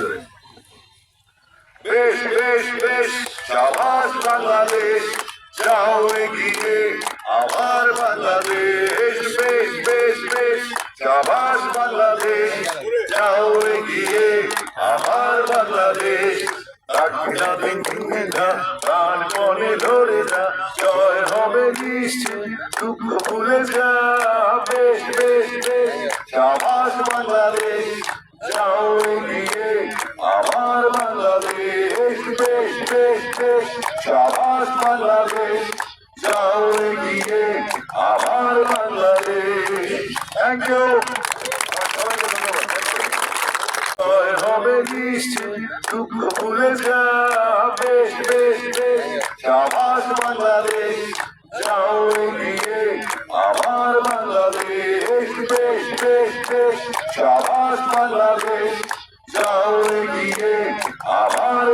যাবে। বেশ বেশ বেশ বাংলাদেশ, যাও এগিয়ে আমার বাংলাদেশ। বেশ বেশ বেশ বাংলাদেশ, যাও এগিয়ে আমার বাংলাদেশ। যা ধরে যা, জয় হবে নিশ্চয় দুঃখ ভুলে যা। বেশ বাংলাদেশ, যাও এগিয়ে। আমার বাংলাদেশ বেশ বেশ বেশ সাবাস বাংলাদেশ, যাও এগিয়ে। আমার বাংলাদেশ থ্যাংক ইউ হবে দুঃখ ভুলে যা বেশ বেশ বেশ সাবাস বাংলাদেশ, যাও এগিয়ে। দেশ আবার বাংলাদেশ যাও এগিয়ে আবার